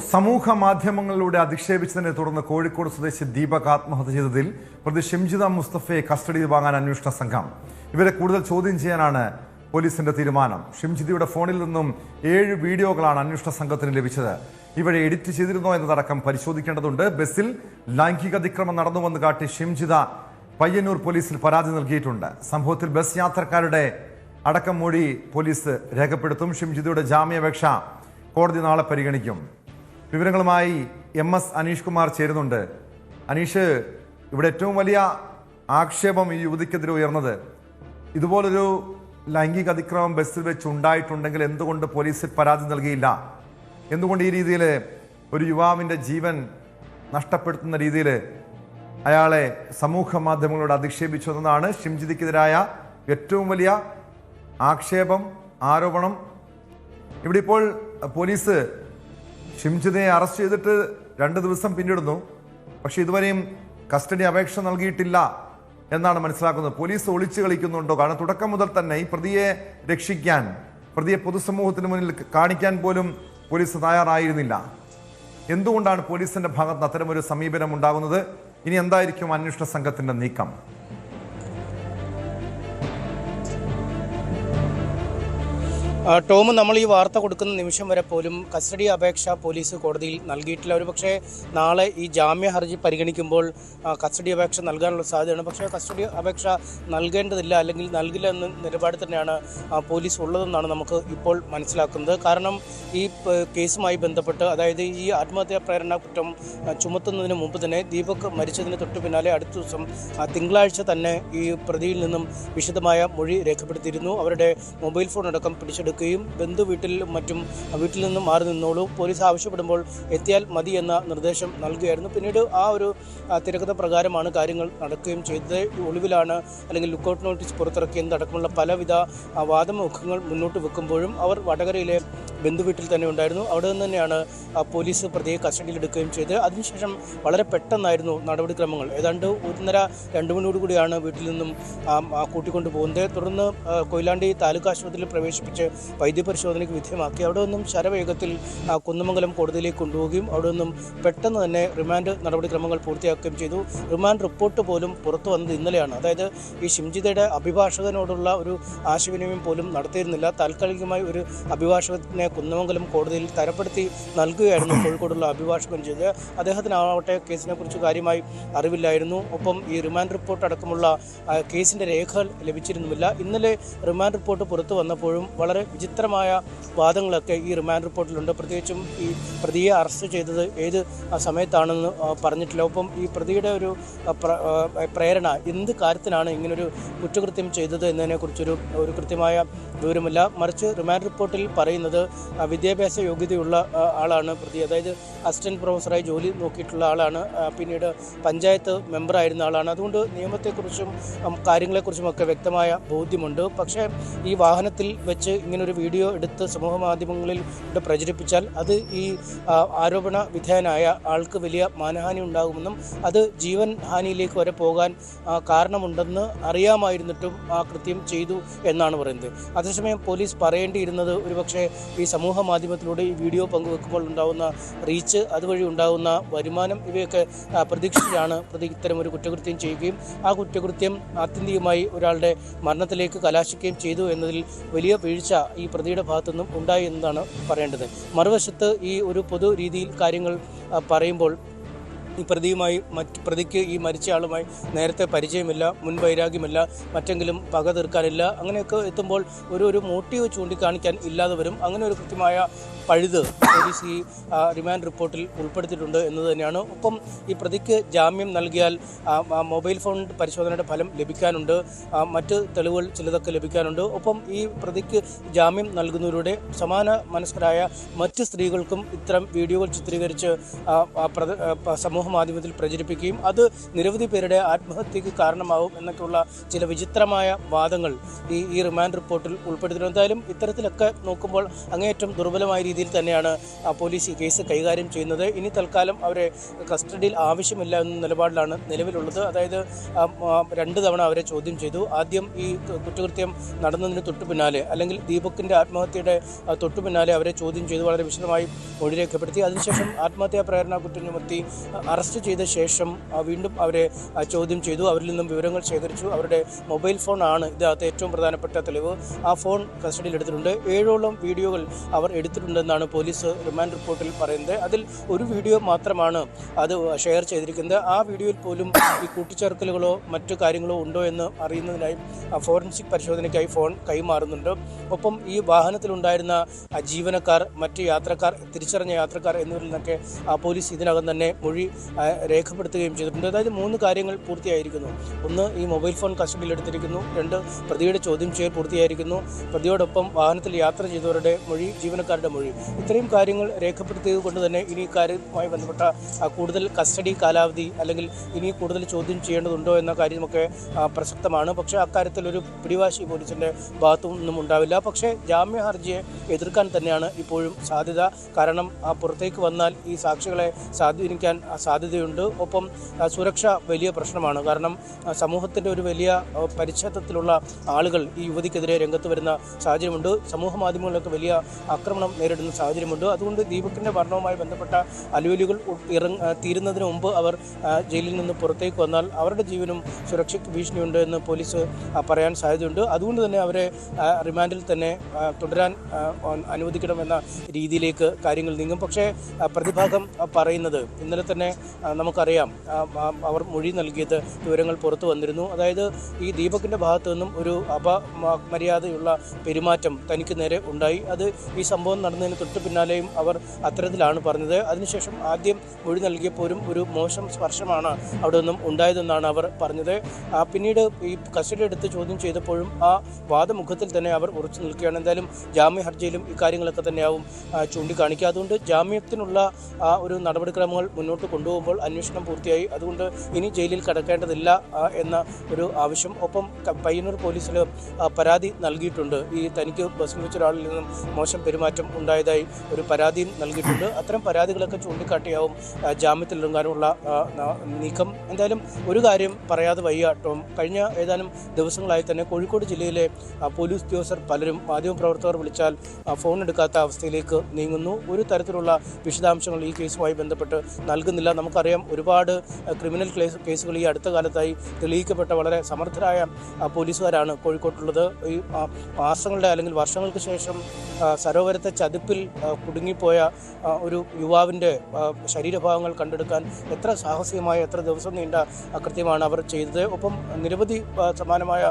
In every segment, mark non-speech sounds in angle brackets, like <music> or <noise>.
സമൂഹ മാധ്യമങ്ങളിലൂടെ അധിക്ഷേപിച്ചതിനെ തുടർന്ന് കോഴിക്കോട് സ്വദേശി ദീപക് ആത്മഹത്യ ചെയ്തതിൽ പ്രതി ഷിംജിത മുസ്തഫയെ കസ്റ്റഡിയിൽ വാങ്ങാൻ അന്വേഷണ സംഘം. ഇവരെ കൂടുതൽ ചോദ്യം ചെയ്യാനാണ് പോലീസിന്റെ തീരുമാനം. ഷിംജിതയുടെ ഫോണിൽ നിന്നും ഏഴ് വീഡിയോകളാണ് അന്വേഷണ സംഘത്തിന് ലഭിച്ചത്. ഇവരെ എഡിറ്റ് ചെയ്തിരുന്നോ എന്നതടക്കം പരിശോധിക്കേണ്ടതുണ്ട്. ബസ്സിൽ ലൈംഗിക അതിക്രമം നടന്നുവെന്ന് കാട്ടി ഷിംജിത പയ്യന്നൂർ പോലീസിൽ പരാതി നൽകിയിട്ടുണ്ട്. സംഭവത്തിൽ ബസ് യാത്രക്കാരുടെ അടക്കം മൊഴി പോലീസ് രേഖപ്പെടുത്തും. ഷിംജിതയുടെ ജാമ്യാപേക്ഷ കോടതി നാളെ പരിഗണിക്കും. വിവരങ്ങളുമായി എം എസ് അനീഷ് കുമാർ ചേരുന്നുണ്ട്. അനീഷ് ഇവിടെ ഏറ്റവും വലിയ ആക്ഷേപം ഈ യുവതിക്കെതിരെ ഉയർന്നത്. ഇതുപോലൊരു ലൈംഗിക അതിക്രമം ബസ്സിൽ വെച്ച് ഉണ്ടായിട്ടുണ്ടെങ്കിൽ എന്തുകൊണ്ട് പോലീസിൽ പരാതി നൽകിയില്ല? എന്തുകൊണ്ട് ഈ രീതിയിൽ ഒരു യുവാവിന്റെ ജീവൻ നഷ്ടപ്പെടുത്തുന്ന രീതിയിൽ അയാളെ സമൂഹ മാധ്യമങ്ങളോട് അധിക്ഷേപിച്ചു എന്നതാണ് ഷിംജിതിക്കെതിരായ ഏറ്റവും വലിയ ആക്ഷേപം ആരോപണം. ഇവിടെ ഇപ്പോൾ പോലീസ് ഷിംജിതയെ അറസ്റ്റ് ചെയ്തിട്ട് രണ്ട് ദിവസം പിന്നിടുന്നു. പക്ഷെ ഇതുവരെയും കസ്റ്റഡി അപേക്ഷ നൽകിയിട്ടില്ല എന്നാണ് മനസ്സിലാക്കുന്നത്. പോലീസ് ഒളിച്ചു കളിക്കുന്നുണ്ടോ? കാരണം തുടക്കം മുതൽ തന്നെ ഈ പ്രതിയെ രക്ഷിക്കാൻ പ്രതിയെ പൊതുസമൂഹത്തിന് മുന്നിൽ കാണിക്കാൻ പോലും പോലീസ് തയ്യാറായിരുന്നില്ല. എന്തുകൊണ്ടാണ് പോലീസിന്റെ ഭാഗത്ത് അത്തരമൊരു സമീപനം ഉണ്ടാകുന്നത്? ഇനി എന്തായിരിക്കും അന്വേഷണ സംഘത്തിന്റെ നീക്കം? ടോം നമ്മൾ ഈ വാർത്ത കൊടുക്കുന്ന നിമിഷം വരെ പോലും കസ്റ്റഡി അപേക്ഷ പോലീസ് കോടതിയിൽ നൽകിയിട്ടില്ല. ഒരു പക്ഷേ നാളെ ഈ ജാമ്യ ഹർജി പരിഗണിക്കുമ്പോൾ കസ്റ്റഡി അപേക്ഷ നൽകാനുള്ള സാധ്യതയാണ് പക്ഷേ കസ്റ്റഡി അപേക്ഷ നൽകേണ്ടതില്ല അല്ലെങ്കിൽ നൽകില്ല എന്ന നിലപാട് തന്നെയാണ് പോലീസ് ഉള്ളതെന്നാണ് നമുക്ക് ഇപ്പോൾ മനസ്സിലാക്കുന്നത്. കാരണം ഈ കേസുമായി ബന്ധപ്പെട്ട് അതായത് ഈ ആത്മഹത്യാ പ്രേരണ കുറ്റം ചുമത്തുന്നതിന് മുമ്പ് തന്നെ ദീപക് മരിച്ചതിന് തൊട്ട് പിന്നാലെ അടുത്ത ദിവസം തിങ്കളാഴ്ച തന്നെ ഈ പ്രതിയിൽ നിന്നും വിശദമായ മൊഴി രേഖപ്പെടുത്തിയിരുന്നു. അവരുടെ മൊബൈൽ ഫോൺ അടക്കം പിടിച്ചെടുക്കുകയും ബന്ധു വീട്ടിലും മറ്റും വീട്ടിൽ നിന്നും മാറി നിന്നോളൂ. പോലീസ് ആവശ്യപ്പെടുമ്പോൾ എത്തിയാൽ മതി എന്ന നിർദ്ദേശം നൽകുകയായിരുന്നു. പിന്നീട് ആ ഒരു തിരക്കഥ പ്രകാരമാണ് കാര്യങ്ങൾ നടക്കുകയും ചെയ്തത്. ഒളിവിലാണ് അല്ലെങ്കിൽ ലുക്കൌട്ട് നോട്ടീസ് പുറത്തിറക്കിയതടക്കമുള്ള പലവിധ വാദമുഖങ്ങൾ മുന്നോട്ട് വെക്കുമ്പോഴും അവർ വടകരയിലെ ബന്ധുവീട്ടിൽ തന്നെ ഉണ്ടായിരുന്നു. അവിടെ നിന്ന് തന്നെയാണ് ആ, പോലീസ് പ്രതിയെ കസ്റ്റഡിയിലെടുക്കുകയും ചെയ്തത്. അതിനുശേഷം വളരെ പെട്ടെന്നായിരുന്നു നടപടിക്രമങ്ങൾ ഏതാണ്ട് ഒന്നര രണ്ട് മണിയോട് കൂടിയാണ് വീട്ടിൽ നിന്നും കൂട്ടിക്കൊണ്ടു പോകുന്നത്. തുടർന്ന് കൊയിലാണ്ടി താലൂക്ക് ആശുപത്രിയിൽ പ്രവേശിപ്പിച്ച് വൈദ്യപരിശോധനയ്ക്ക് വിധേയമാക്കി. അവിടെ നിന്നും ശരവേഗത്തിൽ കുന്നമംഗലം കോടതിയിലേക്ക് കൊണ്ടുപോവുകയും അവിടെ നിന്നും പെട്ടെന്ന് തന്നെ റിമാൻഡ് നടപടിക്രമങ്ങൾ പൂർത്തിയാക്കുകയും ചെയ്തു. റിമാൻഡ് റിപ്പോർട്ട് പോലും പുറത്തു വന്നത് ഇന്നലെയാണ്. അതായത് ഈ ഷിംജിതയുടെ അഭിഭാഷകനോടുള്ള ഒരു ആശയവിനിമയം പോലും നടത്തിയിരുന്നില്ല. താൽക്കാലികമായി ഒരു അഭിഭാഷകനെ കുന്നമംഗലം കോടതിയിൽ തരപ്പെടുത്തി നൽകുകയായിരുന്നു <coughs> കോഴിക്കോടുള്ള അഭിഭാഷകൻ ചെയ്തത്. അദ്ദേഹത്തിനാവട്ടെ കേസിനെ കുറിച്ച് കാര്യമായി അറിവില്ലായിരുന്നു. ഒപ്പം ഈ റിമാൻഡ് റിപ്പോർട്ട് അടക്കമുള്ള കേസിന്റെ രേഖകൾ ലഭിച്ചിരുന്നുമില്ല. ഇന്നലെ റിമാൻഡ് റിപ്പോർട്ട് പുറത്തു വന്നപ്പോഴും വളരെ വിചിത്രമായ വാദങ്ങളൊക്കെ ഈ റിമാൻഡ് റിപ്പോർട്ടിലുണ്ട്. പ്രത്യേകിച്ചും ഈ പ്രതിയെ അറസ്റ്റ് ചെയ്തത് ഏത് സമയത്താണെന്ന് പറഞ്ഞിട്ടില്ല. ഒപ്പം ഈ പ്രതിയുടെ ഒരു പ്രേരണ എന്ത് കാര്യത്തിനാണ് ഇങ്ങനൊരു കുറ്റകൃത്യം ചെയ്തത് എന്നതിനെക്കുറിച്ചൊരു ഒരു കൃത്യമായ വിവരമില്ല. മറിച്ച് റിമാൻഡ് റിപ്പോർട്ടിൽ പറയുന്നത് വിദ്യാഭ്യാസ യോഗ്യതയുള്ള ആളാണ് പ്രതി. അതായത് അസിസ്റ്റന്റ് പ്രൊഫസറായി ജോലി നോക്കിയിട്ടുള്ള ആളാണ് പിന്നീട് പഞ്ചായത്ത് മെമ്പറായിരുന്ന ആളാണ്. അതുകൊണ്ട് നിയമത്തെക്കുറിച്ചും കാര്യങ്ങളെക്കുറിച്ചും ഒക്കെ വ്യക്തമായ ബോധ്യമുണ്ട്. പക്ഷേ ഈ വാഹനത്തിൽ വെച്ച് ഇങ്ങനൊരു വീഡിയോ എടുത്ത് സമൂഹ മാധ്യമങ്ങളിൽ പ്രചരിപ്പിച്ചാൽ അത് ഈ ആരോപണ വിധേയനായ ആൾക്ക് വലിയ മാനഹാനി ഉണ്ടാകുമെന്നും അത് ജീവൻ ഹാനിയിലേക്ക് വരെ പോകാൻ കാരണമുണ്ടെന്ന് അറിയാമായിരുന്നിട്ടും ആ കൃത്യം ചെയ്തു എന്നാണ് പറയുന്നത്. അതേസമയം പോലീസ് പറയേണ്ടിയിരുന്നത് ഒരുപക്ഷെ ഈ സമൂഹ മാധ്യമത്തിലൂടെ ഈ വീഡിയോ പങ്കുവെക്കുമ്പോൾ ഉണ്ടാകുന്ന റീച്ച് അതുവഴി ഉണ്ടാകുന്ന വരുമാനം ഇവയൊക്കെ പ്രതീക്ഷിച്ചാണ് പ്രതി ഒരു കുറ്റകൃത്യം ചെയ്യുകയും ആ കുറ്റകൃത്യം ആത്യന്തികമായി ഒരാളുടെ മരണത്തിലേക്ക് കലാശിക്കുകയും ചെയ്തു എന്നതിൽ വലിയ വീഴ്ച ഈ പ്രതിയുടെ ഭാഗത്തുനിന്നും ഉണ്ടായി എന്നതാണ് പറയേണ്ടത്. മറുവശത്ത് ഈ ഒരു പൊതു രീതിയിൽ കാര്യങ്ങൾ പറയുമ്പോൾ പ്രതിയുമായി മറ്റ് പ്രതിക്ക് ഈ മരിച്ച ആളുമായി നേരത്തെ പരിചയമില്ല മുൻവൈരാഗ്യമില്ല മറ്റെങ്കിലും പക തീർക്കാനില്ല. അങ്ങനെയൊക്കെ എത്തുമ്പോൾ ഒരു ഒരു മോട്ടീവ് ചൂണ്ടിക്കാണിക്കാൻ ഇല്ലാതെ വരും. അങ്ങനെ ഒരു കൃത്യമായ പഴുത് പോലീസ് ഈ റിമാൻഡ് റിപ്പോർട്ടിൽ ഉൾപ്പെടുത്തിയിട്ടുണ്ട് എന്നത് തന്നെയാണ്. ഒപ്പം ഈ പ്രതിക്ക് ജാമ്യം നൽകിയാൽ മൊബൈൽ ഫോൺ പരിശോധനയുടെ ഫലം ലഭിക്കാനുണ്ട്. മറ്റ് തെളിവുകൾ ചിലതൊക്കെ ലഭിക്കാനുണ്ട്. ഒപ്പം ഈ പ്രതിക്ക് ജാമ്യം നൽകുന്നതിലൂടെ സമാന മനസ്കരായ മറ്റ് സ്ത്രീകൾക്കും ഇത്തരം വീഡിയോകൾ ചിത്രീകരിച്ച് സമൂഹ മാധ്യമത്തിൽ പ്രചരിപ്പിക്കുകയും അത് നിരവധി പേരുടെ ആത്മഹത്യക്ക് കാരണമാവും എന്നൊക്കെയുള്ള ചില വിചിത്രമായ വാദങ്ങൾ ഈ ഈ റിമാൻഡ് റിപ്പോർട്ടിൽ ഉൾപ്പെടുത്തിയിട്ടുണ്ട്. എന്തായാലും ഇത്തരത്തിലൊക്കെ നോക്കുമ്പോൾ അങ്ങേയറ്റം ദുർബലമായ രീതിയിൽ തന്നെയാണ് പോലീസ് ഈ കേസ് കൈകാര്യം ചെയ്യുന്നത്. ഇനി തൽക്കാലം അവരെ കസ്റ്റഡിയിൽ ആവശ്യമില്ല എന്ന നിലപാടിലാണ് നിലവിലുള്ളത്. അതായത് രണ്ട് തവണ അവരെ ചോദ്യം ചെയ്തു. ആദ്യം ഈ കുറ്റകൃത്യം നടന്നതിന് തൊട്ടു പിന്നാലെ അല്ലെങ്കിൽ ദീപകിന്റെ ആത്മഹത്യയുടെ തൊട്ടു പിന്നാലെ അവരെ ചോദ്യം ചെയ്തു വളരെ വിശദമായി മൊഴി രേഖപ്പെടുത്തി. അതിനുശേഷം ആത്മഹത്യാ പ്രേരണ കുറ്റം ചുമത്തി അറസ്റ്റ് ചെയ്ത ശേഷം വീണ്ടും അവരെ ചോദ്യം ചെയ്തു. അവരിൽ നിന്നും വിവരങ്ങൾ ശേഖരിച്ചു. അവരുടെ മൊബൈൽ ഫോൺ ആണ് ഇതിനകത്ത് ഏറ്റവും പ്രധാനപ്പെട്ട തെളിവ്. ആ ഫോൺ കസ്റ്റഡിയിൽ എടുത്തിട്ടുണ്ട്. ഏഴോളം വീഡിയോകൾ അവർ എടുത്തിട്ടുണ്ടെന്നാണ് പോലീസ് റിമാൻഡ് റിപ്പോർട്ടിൽ പറയുന്നത്. അതിൽ ഒരു വീഡിയോ മാത്രമാണ് അത് ഷെയർ ചെയ്തിരിക്കുന്നത്. ആ വീഡിയോയിൽ പോലും ഈ കൂട്ടിച്ചേർക്കലുകളോ മറ്റു കാര്യങ്ങളോ ഉണ്ടോ എന്ന് അറിയുന്നതിനായി ഫോറൻസിക് പരിശോധനയ്ക്കായി ഫോൺ കൈമാറുന്നുണ്ട്. ഒപ്പം ഈ വാഹനത്തിലുണ്ടായിരുന്ന ജീവനക്കാർ മറ്റ് യാത്രക്കാർ തിരിച്ചറിഞ്ഞ യാത്രക്കാർ എന്നിവരിൽ നിന്നൊക്കെ പോലീസ് ഇതിനകം തന്നെ മൊഴി രേഖപ്പെടുത്തുകയും ചെയ്തിട്ടുണ്ട്. അതായത് മൂന്ന് കാര്യങ്ങൾ പൂർത്തിയായിരിക്കുന്നു. ഒന്ന് ഈ മൊബൈൽ ഫോൺ കസ്റ്റഡിയിൽ എടുത്തിരിക്കുന്നു രണ്ട് പ്രതിയുടെ ചോദ്യം ചെയ്യൽ പൂർത്തിയായിരിക്കുന്നു. പ്രതിയോടൊപ്പം വാഹനത്തിൽ യാത്ര ചെയ്തവരുടെ മൊഴി ജീവനക്കാരുടെ മൊഴി. ഇത്രയും കാര്യങ്ങൾ രേഖപ്പെടുത്തിയത് കൊണ്ട് തന്നെ ഇനി കാര്യവുമായി ബന്ധപ്പെട്ട കൂടുതൽ കസ്റ്റഡി കാലാവധി അല്ലെങ്കിൽ ഇനി കൂടുതൽ ചോദ്യം ചെയ്യേണ്ടതുണ്ടോ എന്ന കാര്യമൊക്കെ പ്രസക്തമാണ്. പക്ഷേ അക്കാര്യത്തിൽ ഒരു പിടിവാശി പോലീസിന്റെ ഭാഗത്തു നിന്നും ഉണ്ടാവില്ല. പക്ഷേ ജാമ്യ ഹർജിയെ എതിർക്കാൻ തന്നെയാണ് ഇപ്പോഴും സാധ്യത. കാരണം പുറത്തേക്ക് വന്നാൽ ഈ സാക്ഷികളെ സ്വാധീനിക്കാൻ സാധ്യതയുണ്ട്. ഒപ്പം സുരക്ഷ വലിയ പ്രശ്നമാണ്. കാരണം സമൂഹത്തിന്റെ ഒരു വലിയ പരിച്ഛേദത്തിലുള്ള ആളുകൾ ഈ യുവതിക്കെതിരെ രംഗത്ത് വരുന്ന സാഹചര്യമുണ്ട്. സമൂഹ മാധ്യമങ്ങളിലൊക്കെ വലിയ ആക്രമണം നേരിടുന്ന സാഹചര്യമുണ്ട്. അതുകൊണ്ട് ദീപകിന്റെ മരണവുമായി ബന്ധപ്പെട്ട അലുവലുകൾ ഇറങ്ങ തീരുന്നതിന് മുമ്പ് അവർ ജയിലിൽ നിന്ന് പുറത്തേക്ക് വന്നാൽ അവരുടെ ജീവനും സുരക്ഷയ്ക്ക് ഭീഷണിയുണ്ട് എന്ന് പോലീസ് പറയാൻ സാധ്യതയുണ്ട്. അതുകൊണ്ട് തന്നെ അവരെ റിമാൻഡിൽ തന്നെ തുടരാൻ അനുവദിക്കണമെന്ന രീതിയിലേക്ക് കാര്യങ്ങൾ നീങ്ങും. പക്ഷേ പ്രതിഭാഗം പറയുന്നത് ഇന്നലെ തന്നെ നമുക്കറിയാം അവർ മൊഴി നൽകിയത് വിവരങ്ങൾ പുറത്തു വന്നിരുന്നു. അതായത് ഈ ദീപകിന്റെ ഭാഗത്തു നിന്നും ഒരു അപമര്യാദയുള്ള പെരുമാറ്റം തനിക്ക് നേരെ ഉണ്ടായി. അത് ഈ സംഭവം നടന്നതിന് തൊട്ട് പിന്നാലെയും അവർ അത്തരത്തിലാണ് പറഞ്ഞത്. അതിനുശേഷം ആദ്യം മൊഴി നൽകിയപ്പോഴും ഒരു മോശം സ്പർശമാണ് അവിടെ നിന്നും ഉണ്ടായതെന്നാണ് അവർ പറഞ്ഞത്. പിന്നീട് ഈ കസ്റ്റഡി എടുത്ത് ചോദ്യം ചെയ്തപ്പോഴും ആ വാദമുഖത്തിൽ തന്നെ അവർ ഉറച്ചു നിൽക്കുകയാണ്. എന്തായാലും ജാമ്യ ഹർജിയിലും ഇക്കാര്യങ്ങളൊക്കെ തന്നെയാവും ചൂണ്ടിക്കാണിക്കുക. അതുകൊണ്ട് ജാമ്യത്തിനുള്ള ആ ഒരു നടപടിക്രമങ്ങൾ മുന്നോട്ട് കൊണ്ടുപോകുമ്പോൾ അന്വേഷണം പൂർത്തിയായി. അതുകൊണ്ട് ഇനി ജയിലിൽ കടക്കേണ്ടതില്ല എന്ന ഒരു ആവശ്യം. ഒപ്പം പയ്യന്നൂർ പോലീസിൽ പരാതി നൽകിയിട്ടുണ്ട്. ഈ തനിക്ക് ബസ്സിൽ വിളിച്ച ഒരാളിൽ നിന്നും മോശം പെരുമാറ്റം ഉണ്ടായതായി ഒരു പരാതിയും നൽകിയിട്ടുണ്ട്. അത്തരം പരാതികളൊക്കെ ചൂണ്ടിക്കാട്ടിയാവും ജാമ്യത്തിൽ ഇറങ്ങാനുള്ള നീക്കം. എന്തായാലും ഒരു കാര്യം പറയാതെ വയ്യ കഴിഞ്ഞ ഏതാനും ദിവസങ്ങളായി തന്നെ കോഴിക്കോട് ജില്ലയിലെ പോലീസ് ഉദ്യോഗസ്ഥർ പലരും മാധ്യമപ്രവർത്തകർ വിളിച്ചാൽ ഫോൺ എടുക്കാത്ത അവസ്ഥയിലേക്ക് നീങ്ങുന്നു. ഒരു തരത്തിലുള്ള വിശദാംശങ്ങൾ ഈ കേസുമായി ബന്ധപ്പെട്ട് നൽകുന്നില്ല. നമുക്കറിയാം ഒരുപാട് ക്രിമിനൽ കേസ് കേസുകൾ ഈ അടുത്ത കാലത്തായി തെളിയിക്കപ്പെട്ട വളരെ സമർത്ഥരായ പോലീസുകാരാണ് കോഴിക്കോട്ടുള്ളത്. ഈ മാസങ്ങളുടെ അല്ലെങ്കിൽ വർഷങ്ങൾക്ക് ശേഷം സരോവരത്തെ ചതുപ്പിൽ ആ, കുടുങ്ങിപ്പോയ ഒരു യുവാവിന്റെ ശരീരഭാഗങ്ങൾ കണ്ടെടുക്കാൻ എത്ര സാഹസികമായ എത്ര ദിവസം നീണ്ട അകൃത്യമാണ് കൃത്യമാണ് അവർ ചെയ്തത്. ഒപ്പം നിരവധി സമാനമായ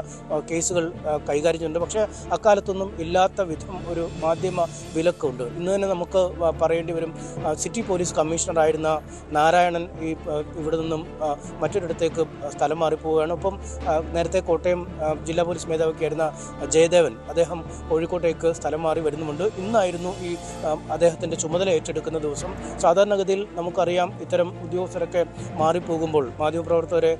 കേസുകൾ കൈകാര്യം ചെയ്യുന്നുണ്ട് പക്ഷേ അക്കാലത്തൊന്നും ഇല്ലാത്ത വിധം ഒരു മാധ്യമ വിലക്കുണ്ട്. ഇന്ന് തന്നെ നമുക്ക് പറയേണ്ടി വരും സിറ്റി പോലീസ് കമ്മീഷണറായിരുന്ന നാരായണൻ ഈ ഇവിടെ നിന്നും മറ്റൊരിടത്തേക്ക് സ്ഥലം മാറിപ്പോവുകയാണ്. ഒപ്പം നേരത്തെ കോട്ടയം ജില്ലാ പോലീസ് മേധാവിക്കായിരുന്ന ജയദേവൻ അദ്ദേഹം കോഴിക്കോട്ടേക്ക് സ്ഥലം മാറി വരുന്നുമുണ്ട്. ഇന്നായിരുന്നു ഈ അദ്ദേഹത്തിന്റെ ചുമതല ഏറ്റെടുക്കുന്ന ദിവസം സാധാരണഗതിയിൽ നമുക്കറിയാം ഇത്തരം ഉദ്യോഗസ്ഥരൊക്കെ മാറിപ്പോകുമ്പോൾ മാധ്യമപ്രവർത്തകരെ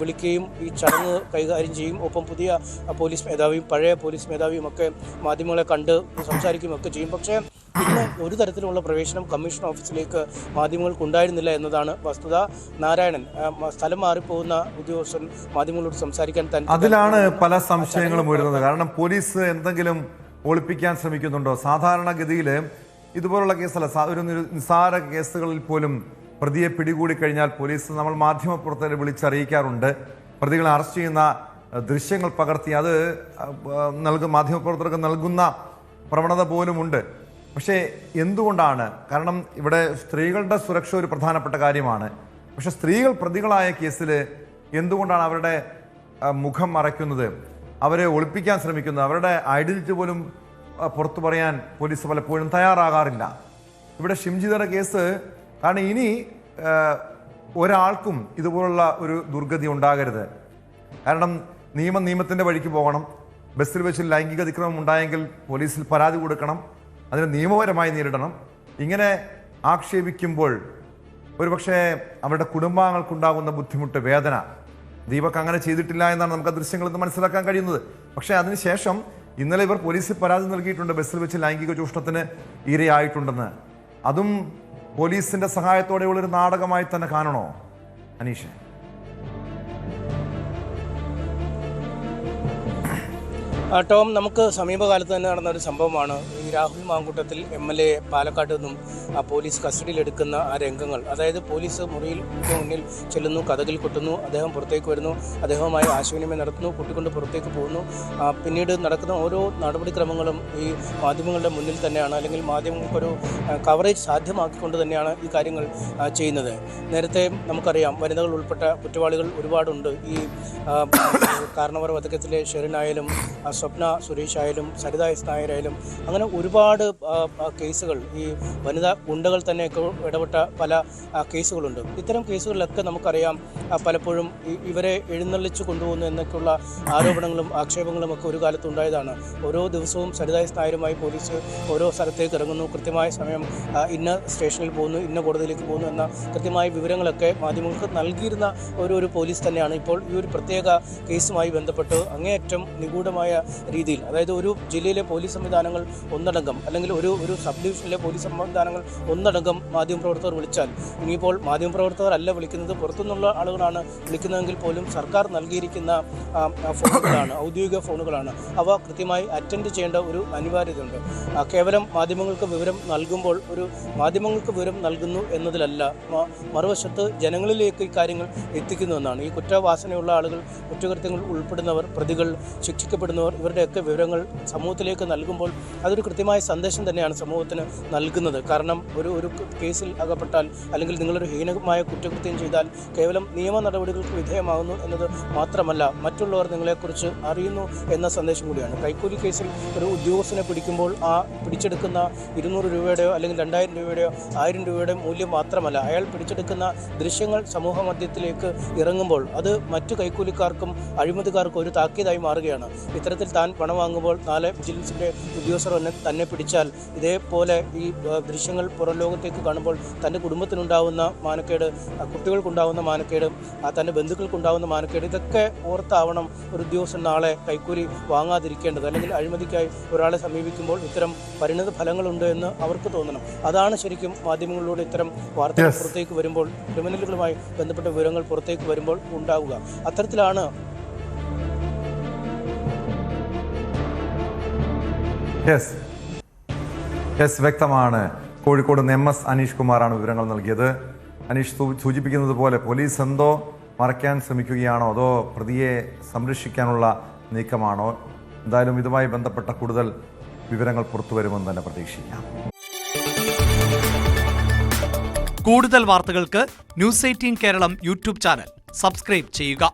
വിളിക്കുകയും ഈ ചടങ്ങ് കൈകാര്യം ചെയ്യും. ഒപ്പം പുതിയ പോലീസ് മേധാവിയും പഴയ പോലീസ് മേധാവിയും ഒക്കെ മാധ്യമങ്ങളെ കണ്ട് സംസാരിക്കുകയും ഒക്കെ ചെയ്യും. പക്ഷേ ഇന്ന് ഒരു തരത്തിലുള്ള പ്രവേശനം കമ്മീഷൻ ഓഫീസിലേക്ക് മാധ്യമങ്ങൾക്ക് ഉണ്ടായിരുന്നില്ല എന്നതാണ് വസ്തുത. നാരായണൻ സ്ഥലം മാറിപ്പോകുന്ന ഉദ്യോഗസ്ഥൻ മാധ്യമങ്ങളോട് സംസാരിക്കാൻ തന്നെ അതിലാണ് പല സംശയങ്ങളും വരുന്നത് കാരണം പോലീസ് എന്തെങ്കിലും ഒളിപ്പിക്കാൻ ശ്രമിക്കുന്നുണ്ടോ? സാധാരണഗതിയിൽ ഇതുപോലുള്ള കേസല്ല. ഒരു നിസ്സാര കേസുകളിൽ പോലും പ്രതിയെ പിടികൂടി കഴിഞ്ഞാൽ പോലീസ് നമ്മൾ മാധ്യമപ്രവർത്തകരെ വിളിച്ചറിയിക്കാറുണ്ട്. പ്രതികളെ അറസ്റ്റ് ചെയ്യുന്ന ദൃശ്യങ്ങൾ പകർത്തി അത് നൽകും മാധ്യമപ്രവർത്തകർക്ക് നൽകുന്ന പ്രവണത പോലുമുണ്ട്. പക്ഷേ എന്തുകൊണ്ടാണ്? കാരണം ഇവിടെ സ്ത്രീകളുടെ സുരക്ഷ ഒരു പ്രധാനപ്പെട്ട കാര്യമാണ്. പക്ഷെ സ്ത്രീകൾ പ്രതികളായ കേസിൽ എന്തുകൊണ്ടാണ് അവരുടെ മുഖം മറയ്ക്കുന്നത്? അവരെ ഒളിപ്പിക്കാൻ ശ്രമിക്കുന്നത് അവരുടെ ഐഡന്റിറ്റി പോലും പുറത്തു പറയാൻ പോലീസ് പലപ്പോഴും തയ്യാറാകാറില്ല. ഇവിടെ ഷിംജിതയുടെ കേസ് കാരണം ഇനി ഒരാൾക്കും ഇതുപോലുള്ള ഒരു ദുർഗതി ഉണ്ടാകരുത്. കാരണം നിയമം നിയമത്തിന്റെ വഴിക്ക് പോകണം. ബസ്സിൽ വെച്ച് ലൈംഗിക അതിക്രമം ഉണ്ടായെങ്കിൽ പോലീസിൽ പരാതി കൊടുക്കണം. അതിനെ നിയമപരമായി നേരിടണം. ഇങ്ങനെ ആക്ഷേപിക്കുമ്പോൾ ഒരുപക്ഷെ അവരുടെ കുടുംബാംഗങ്ങൾക്കുണ്ടാകുന്ന ബുദ്ധിമുട്ട് വേദന ദീപക് അങ്ങനെ ചെയ്തിട്ടില്ല എന്നാണ് നമുക്ക് ആ ദൃശ്യങ്ങളിൽ നിന്ന് മനസ്സിലാക്കാൻ കഴിയുന്നത്. പക്ഷേ അതിനുശേഷം ഇന്നലെ ഇവർ പോലീസിൽ പരാതി നൽകിയിട്ടുണ്ട് ബസ്സിൽ വെച്ച് ലൈംഗിക ചൂഷണത്തിന് ഇരയായിട്ടുണ്ടെന്ന്. അതും പോലീസിന്റെ സഹായത്തോടെയുള്ള ഒരു നാടകമായി തന്നെ കാണണോ അനീഷ്? ടോം നമുക്ക് സമീപകാലത്ത് തന്നെ നടന്ന ഒരു സംഭവമാണ്. Rahul Mamkootathil M L A Palakkad നിന്നും പോലീസ് കസ്റ്റഡിയിലെടുക്കുന്ന ആ രംഗങ്ങൾ. അതായത് പോലീസ് മുറിയിൽ മുന്നിൽ ചെല്ലുന്നു കഥകിൽ കൊട്ടുന്നു അദ്ദേഹം പുറത്തേക്ക് വരുന്നു അദ്ദേഹവുമായി ആശയവിനിമയം നടത്തുന്നു കുട്ടിക്കൊണ്ട് പുറത്തേക്ക് പോകുന്നു. പിന്നീട് നടക്കുന്ന ഓരോ നടപടിക്രമങ്ങളും ഈ മാധ്യമങ്ങളുടെ മുന്നിൽ തന്നെയാണ് അല്ലെങ്കിൽ മാധ്യമങ്ങൾക്കൊരു കവറേജ് സാധ്യമാക്കിക്കൊണ്ട് തന്നെയാണ് ഈ കാര്യങ്ങൾ ചെയ്യുന്നത്. നേരത്തെ നമുക്കറിയാം വനിതകൾ ഉൾപ്പെട്ട കുറ്റവാളികൾ ഒരുപാടുണ്ട്. ഈ കാരണവർ വധക്കത്തിലെ ഷെറിനായാലും സ്വപ്ന സുരേഷ് ആയാലും സരിത എസ് നായരായാലും അങ്ങനെ ഒരുപാട് കേസുകൾ ഈ വനിതാ ഗുണ്ടകൾ തന്നെ ഇടപെട്ട പല കേസുകളുണ്ട്. ഇത്തരം കേസുകളിലൊക്കെ നമുക്കറിയാം പലപ്പോഴും ഇവരെ എഴുന്നള്ളിച്ചു കൊണ്ടുപോകുന്നു എന്നൊക്കെയുള്ള ആരോപണങ്ങളും ആക്ഷേപങ്ങളും ഒക്കെ ഒരു കാലത്ത് ഉണ്ടായതാണ്. ഓരോ ദിവസവും സരിതായ സ്ഥായരുമായി പോലീസ് ഓരോ സ്ഥലത്തേക്ക് ഇറങ്ങുന്നു. കൃത്യമായ സമയം ഇന്ന സ്റ്റേഷനിൽ പോകുന്നു ഇന്ന കോടതിയിലേക്ക് പോകുന്നു എന്ന കൃത്യമായ വിവരങ്ങളൊക്കെ മാധ്യമങ്ങൾക്ക് നൽകിയിരുന്ന ഒരു ഒരു പോലീസ് തന്നെയാണ്. ഇപ്പോൾ ഈ ഒരു പ്രത്യേക കേസുമായി ബന്ധപ്പെട്ട് അങ്ങേയറ്റം നിഗൂഢമായ രീതിയിൽ അതായത് ഒരു ജില്ലയിലെ പോലീസ് സംവിധാനങ്ങൾ ഒന്നടങ്കം അല്ലെങ്കിൽ ഒരു ഒരു സബ് ഡിവിഷനിലെ പോലീസ് സംവിധാനങ്ങൾ ഒന്നടങ്കം മാധ്യമ പ്രവർത്തകർ വിളിച്ചാൽ ഇനിയിപ്പോൾ അല്ല വിളിക്കുന്നത് പുറത്തുനിന്നുള്ള ആളുകളാണ് വിളിക്കുന്നതെങ്കിൽ പോലും സർക്കാർ നൽകിയിരിക്കുന്ന ഫോണുകളാണ് ഔദ്യോഗിക ഫോണുകളാണ്. അവ കൃത്യമായി അറ്റൻഡ് ചെയ്യേണ്ട ഒരു അനിവാര്യതയുണ്ട്. കേവലം മാധ്യമങ്ങൾക്ക് വിവരം നൽകുമ്പോൾ ഒരു മാധ്യമങ്ങൾക്ക് വിവരം നൽകുന്നു എന്നതിലല്ല മറുവശത്ത് ജനങ്ങളിലേക്ക് ഈ കാര്യങ്ങൾ എത്തിക്കുന്നു എന്നാണ്. ഈ കുറ്റവാസനയുള്ള ആളുകൾ കുറ്റകൃത്യങ്ങൾ ഉൾപ്പെടുന്നവർ പ്രതികൾ ശിക്ഷിക്കപ്പെടുന്നവർ ഇവരുടെയൊക്കെ വിവരങ്ങൾ സമൂഹത്തിലേക്ക് നൽകുമ്പോൾ അതൊരു കൃത്യമായ സന്ദേശം തന്നെയാണ് സമൂഹത്തിന് നൽകുന്നത്. കാരണം ഒരു ഒരു കേസിൽ അകപ്പെട്ടാൽ അല്ലെങ്കിൽ നിങ്ങളൊരു ഹീനമായ കുറ്റകൃത്യം ചെയ്താൽ കേവലം നിയമ നടപടികൾക്ക് വിധേയമാകുന്നു എന്നത് മാത്രമല്ല മറ്റുള്ളവർ നിങ്ങളെക്കുറിച്ച് അറിയുന്നു എന്ന സന്ദേശം കൂടിയാണ്. കൈക്കൂലി കേസിൽ ഒരു ഉദ്യോഗസ്ഥനെ പിടിക്കുമ്പോൾ ആ പിടിച്ചെടുക്കുന്ന ഇരുന്നൂറ് രൂപയുടെയോ അല്ലെങ്കിൽ രണ്ടായിരം രൂപയുടെയോ ആയിരം രൂപയുടെയോ മൂല്യം മാത്രമല്ല അയാൾ പിടിച്ചെടുക്കുന്ന ദൃശ്യങ്ങൾ സമൂഹ മധ്യത്തിലേക്ക് ഇറങ്ങുമ്പോൾ അത് മറ്റു കൈക്കൂലിക്കാർക്കും അഴിമതിക്കാർക്കും ഒരു താക്കീതായി മാറുകയാണ്. ഇത്തരത്തിൽ താൻ പണം വാങ്ങുമ്പോൾ നാല് വിജിലൻസിന്റെ ഉദ്യോഗസ്ഥർ തന്നെ തന്നെ പിടിച്ചാൽ ഇതേപോലെ ഈ ദൃശ്യങ്ങൾ പുറം ലോകത്തേക്ക് കാണുമ്പോൾ തന്റെ കുടുംബത്തിനുണ്ടാവുന്ന മാനക്കേട് കുട്ടികൾക്കുണ്ടാവുന്ന മാനക്കേട് തന്റെ ബന്ധുക്കൾക്കുണ്ടാവുന്ന മാനക്കേട് ഇതൊക്കെ ഓർത്താവണം ഒരു ഉദ്യോഗസ്ഥൻ നാളെ കൈക്കൂലി വാങ്ങാതിരിക്കേണ്ടത്. അല്ലെങ്കിൽ അഴിമതിക്കായി ഒരാളെ സമീപിക്കുമ്പോൾ ഇത്തരം പരിണിത ഫലങ്ങളുണ്ട് എന്ന് അവർക്ക് തോന്നണം. അതാണ് ശരിക്കും മാധ്യമങ്ങളിലൂടെ ഇത്തരം വാർത്തകൾ പുറത്തേക്ക് വരുമ്പോൾ ക്രിമിനലുകളുമായി ബന്ധപ്പെട്ട വിവരങ്ങൾ പുറത്തേക്ക് വരുമ്പോൾ ഉണ്ടാവുക. അത്തരത്തിലാണ് യെസ് യെസ് വ്യക്തമാണ്. കോഴിക്കോട് നിന്ന് എം എസ് അനീഷ് കുമാറാണ് വിവരങ്ങൾ നൽകിയത്. അനീഷ് സൂചിപ്പിക്കുന്നത് പോലെ പോലീസ് എന്തോ മറയ്ക്കാൻ ശ്രമിക്കുകയാണോ അതോ പ്രതിയെ സംരക്ഷിക്കാനുള്ള നീക്കമാണോ? എന്തായാലും ഇതുമായി ബന്ധപ്പെട്ട കൂടുതൽ വിവരങ്ങൾ പുറത്തു വരുമെന്ന് തന്നെ പ്രതീക്ഷിക്കാം. കൂടുതൽ വാർത്തകൾക്ക് news eighteen Keralam YouTube channel. Subscribe ചെയ്യുക.